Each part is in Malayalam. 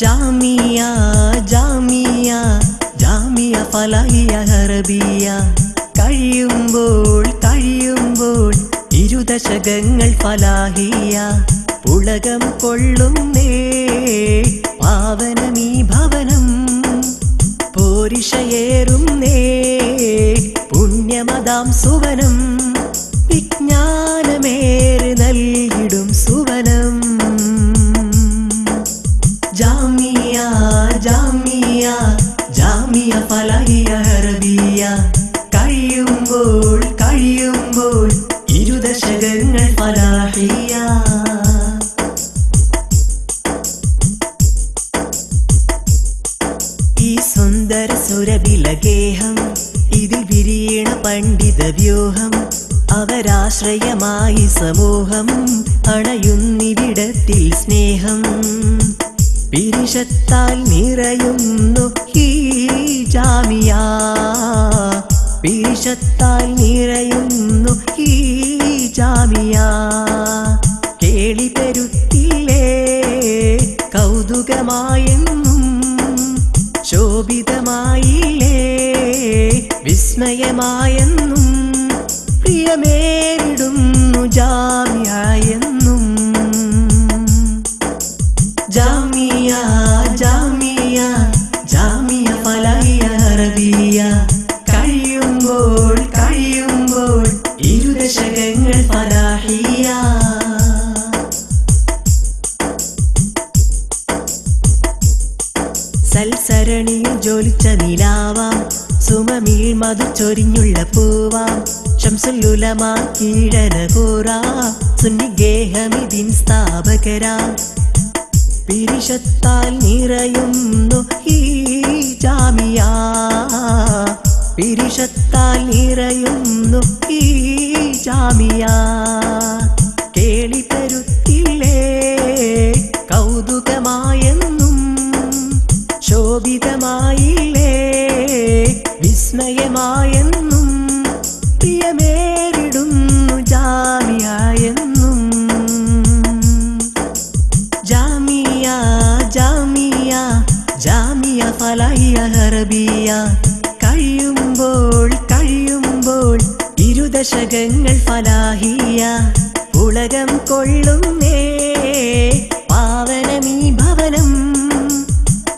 ജാമിയ ജാമിയ ജാമിയ ഫലഹിയ ഹറബിയ കഴിയുമ്പോൾ കഴിയുമ്പോൾ ഇരുദശകങ്ങൾ ഫലാഹിയ. പുളകം കൊള്ളുന്നേ പാവനമീ ഭവനം ഫലഹിയ അറബിയ. കഴിയുമ്പോൾ കഴിയുമ്പോൾ ഇരുദശകങ്ങൾ ഫലാഹിയ. ഈ സുന്ദര സുരവിലഗേഹം ഇതിൽ വിരീണ പണ്ഡിത വ്യൂഹം അവരാശ്രയമായി സമൂഹം അണയുന്നിവിടത്തിൽ സ്നേഹം. പിരിശത്താൽ നിറയുന്നു ഈ ജാമിയ. പീഷത്താൽ നിറയുന്നു ഈ ജാമിയ. കേളി തരുത്തില്ലേ കൗതുകമായെന്നും ശോഭിതമായില്ലേ വിസ്മയമായെന്നും പ്രിയമേരിടുന്നു ജാമ്യായെന്നും ജാമിയ ഇരുദശകങ്ങൾ ഫലാഹിയ സൽസരണിയിൽ ജോലിച്ച നിലാവാം. സുമമീൾ മധു ചൊരിഞ്ഞുള്ള പൂവാം. കീഴന കൂറാ. സുന്നിഗേഹമിതിൻ സ്ഥാപകരാം. പിരിശത്താൽ നിറയുന്നു ഈ ജാമിയ. പിരിശത്താൽ നിറയുന്നു ഈ ജാമിയ കേളിപ്പരുത്തില്ലേ കൗതുകമായെന്നും ശോഭിതമായില്ലേ വിസ്മയമായെന്നും പ്രിയമേറിടുന്നു ജാമിയായെന്നും. ജാമിയ ജാമിയ ജാമിയ ഫലഹിയ അറബിയ ഇരുദശകങ്ങൾ ഫലാഹിയ. ഉലകം കൊള്ളുന്നേ പാവനമീ ഭവനം.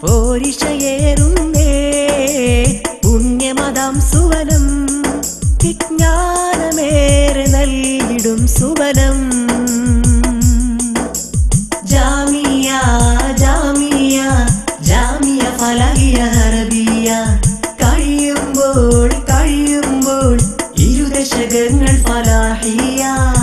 പോരിഷയേറുന്നേ പുണ്യമതാം സുവനം. വിജ്ഞാനമേറെ നൽകിടും സുവനം. شجر الفلاحية.